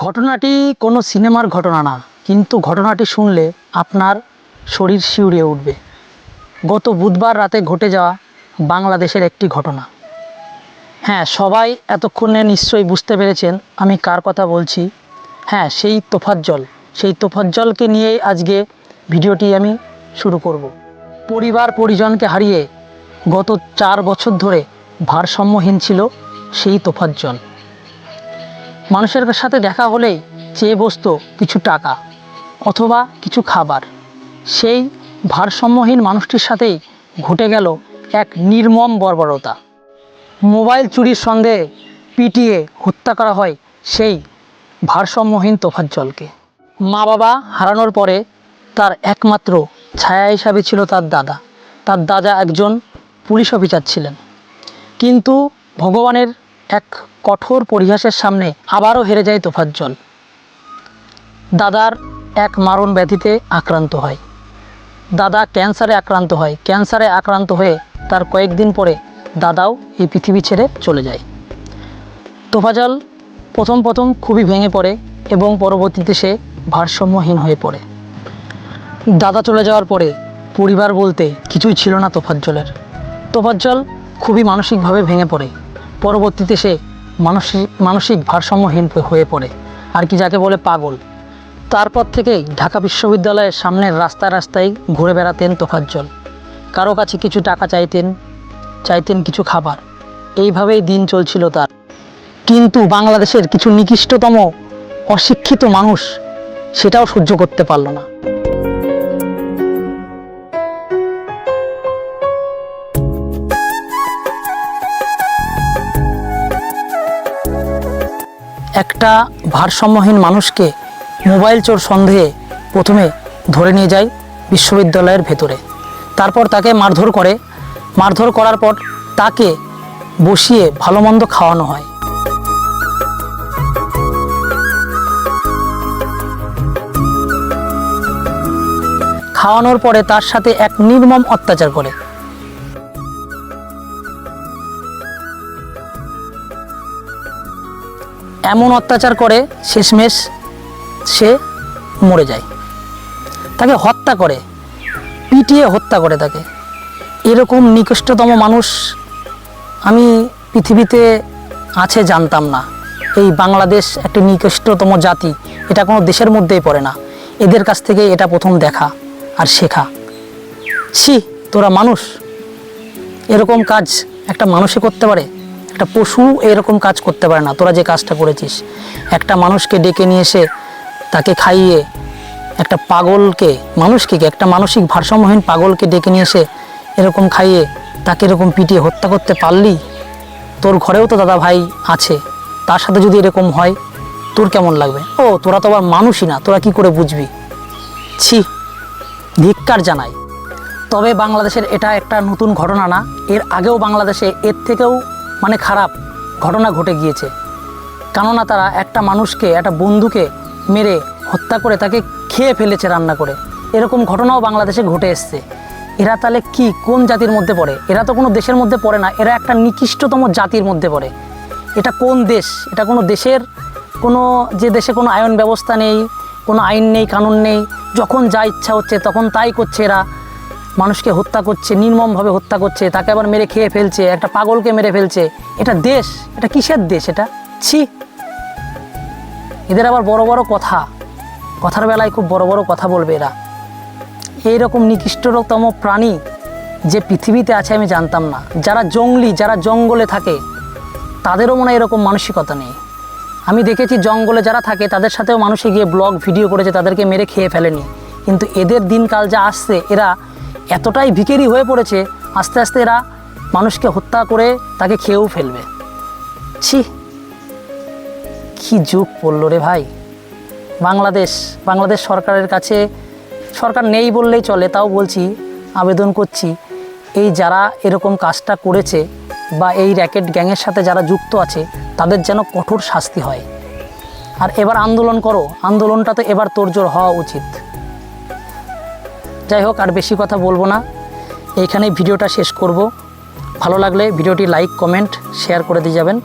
ঘটনাটি কোনো সিনেমার ঘটনা না, কিন্তু ঘটনাটি শুনলে আপনার শরীর শিউরে উঠবে। গত বুধবার রাতে ঘটে যাওয়া বাংলাদেশের একটি ঘটনা। হ্যাঁ সবাই এতক্ষণে নিশ্চয়ই বুঝতে পেরেছেন আমি কার কথা বলছি। হ্যাঁ সেই তোফাজ্জল সেই তোফাজ্জলকে নিয়েই আজকে ভিডিওটি আমি শুরু করব। পরিবার পরিজনকে হারিয়ে গত চার বছর ধরে ভারসাম্যহীন ছিল সেই তোফাজ্জল মানুষের সাথে দেখা হলেই চেয়ে বসতো কিছু টাকা অথবা কিছু খাবার। সেই ভারসাম্যহীন মানুষটির সাথেই ঘটে গেল এক নির্মম বর্বরতা। মোবাইল চুরির সন্দেহে পিটিয়ে হত্যা করা হয় সেই ভারসাম্যহীন তোফাজ্জলকে। মা বাবা হারানোর পরে তার একমাত্র ছায়া হিসাবে ছিল তার দাদা। তার দাদা একজন পুলিশ অফিসার ছিলেন। কিন্তু ভগবানের এক কঠোর পরিহাসের সামনে আবারও হেরে যায় তোফাজ্জল। দাদার এক মারণ ব্যাধিতে আক্রান্ত হয়। দাদা ক্যান্সারে আক্রান্ত হয়। ক্যান্সারে আক্রান্ত হয়ে তার কয়েকদিন পরে দাদাও এই পৃথিবী ছেড়ে চলে যায়। তোফাজল প্রথম প্রথম খুবই ভেঙে পড়ে এবং পরবর্তীতে সে ভারসাম্যহীন হয়ে পড়ে। দাদা চলে যাওয়ার পরে পরিবার বলতে কিছুই ছিল না তোফাজ্জলের। তোফাজ্জল খুবই মানসিকভাবে ভেঙে পড়ে। পরবর্তীতে সে মানসিক মানসিক ভারসাম্যহীন হয়ে পড়ে। আর কি যাকে বলে পাগল। তারপর থেকেই ঢাকা বিশ্ববিদ্যালয়ের সামনের রাস্তায় রাস্তায় ঘুরে বেড়াতেন তোফাজ্জল। কারও কাছে কিছু টাকা চাইতেন চাইতেন কিছু খাবার। এইভাবেই দিন চলছিল তার। কিন্তু বাংলাদেশের কিছু নিকৃষ্টতম, অশিক্ষিত মানুষ সেটাও সহ্য করতে পারল না। একটা ভারসাম্যহীন মানুষকে মোবাইল চোর সন্দেহে প্রথমে ধরে নিয়ে যায় বিশ্ববিদ্যালয়ের ভেতরে। তারপর তাকে মারধর করে। মারধর করার পর তাকে বসিয়ে ভালো মন্দ খাওয়ানো হয়। খাওয়ানোর পরে তার সাথে এক নির্মম অত্যাচার করে। এমন অত্যাচার করে শেষমেশ সে মরে যায়। তাকে হত্যা করে, পিটিয়ে হত্যা করে তাকে। এরকম নিকৃষ্টতম মানুষ আমি পৃথিবীতে আছে জানতাম না। এই বাংলাদেশ একটি নিকৃষ্টতম জাতি, এটা কোনো দেশের মধ্যেই পড়ে না। এদের কাছ থেকে এটা প্রথম দেখা আর শেখা। ছি, তোরা মানুষ। এরকম কাজ একটা মানুষে করতে পারে? একটা পশু এরকম কাজ করতে পারে না। তোরা যে কাজটা করেছিস, একটা মানুষকে ডেকে নিয়ে এসে তাকে খাইয়ে একটা পাগলকে, মানুষকে একটা মানসিক ভারসাম্যহীন পাগলকে ডেকে নিয়ে এসে এরকম খাইয়ে তাকে এরকম পিটিয়ে হত্যা করতে পারলি? তোর ঘরেও তো দাদা ভাই আছে। তার সাথে যদি এরকম হয়, তোর কেমন লাগবে? ও, তোরা তো আবার মানুষই না, তোরা কি করে বুঝবি? ছি, ধিক্কার জানাই। তবে বাংলাদেশের এটা একটা নতুন ঘটনা না, এর আগেও বাংলাদেশে, এর থেকেও মানে খারাপ ঘটনা ঘটে গিয়েছে। কেননা তারা একটা মানুষকে, একটা বন্ধুকে মেরে হত্যা করে তাকে খেয়ে ফেলেছে রান্না করে। এরকম ঘটনাও বাংলাদেশে ঘটে এসছে। এরা তাহলে কি, কোন জাতির মধ্যে পড়ে? এরা তো কোনো দেশের মধ্যে পড়ে না, এরা একটা নিকৃষ্টতম জাতির মধ্যে পড়ে। এটা কোন দেশ? এটা কোনো দেশের কোনো, যে দেশে কোনো আইন ব্যবস্থা নেই, কোনো আইন নেই, কানুন নেই, যখন যা ইচ্ছা হচ্ছে তখন তাই করছে এরা। মানুষকে হত্যা করছে, নির্মমভাবে হত্যা করছে, তাকে আবার মেরে খেয়ে ফেলছে, একটা পাগলকে মেরে ফেলছে। এটা দেশ, এটা কিসের দেশ এটা? ছি। এদের আবার বড় বড় কথা। কথার বেলায় খুব বড় বড় কথা বলবে এরা। এইরকম নিকৃষ্টতম প্রাণী যে পৃথিবীতে আছে আমি জানতাম না। যারা জঙ্গলি, যারা জঙ্গলে থাকে, তাদেরও মনে এরকম মানসিকতা নেই। আমি দেখেছি জঙ্গলে যারা থাকে, তাদের সাথেও মানুষে গিয়ে ব্লগ ভিডিও করেছে, তাদেরকে মেরে খেয়ে ফেলেনি। কিন্তু এদের দিনকাল যা আসছে, এরা এতটাই ভিকেরি হয়ে পড়েছে, আস্তে আস্তে এরা মানুষকে হত্যা করে তাকে খেয়েও ফেলবে। ছি, কি যুগ পড়ল রে ভাই। বাংলাদেশ বাংলাদেশ সরকারের কাছে, সরকার নেই বললেই চলে, তাও বলছি, আবেদন করছি। এই যারা এরকম কাজটা করেছে বা এই র্যাকেট গ্যাংয়ের সাথে যারা যুক্ত আছে, তাদের যেন কঠোর শাস্তি হয়। আর এবার আন্দোলন করো, আন্দোলনটা তো এবার তোড়জোড় হওয়া উচিত। যাই হোক আর বেশি কথা বলব না। এইখানেই ভিডিওটা শেষ করব। ভালো লাগলে ভিডিওটি লাইক, কমেন্ট, শেয়ার করে দিয়ে যাবেন।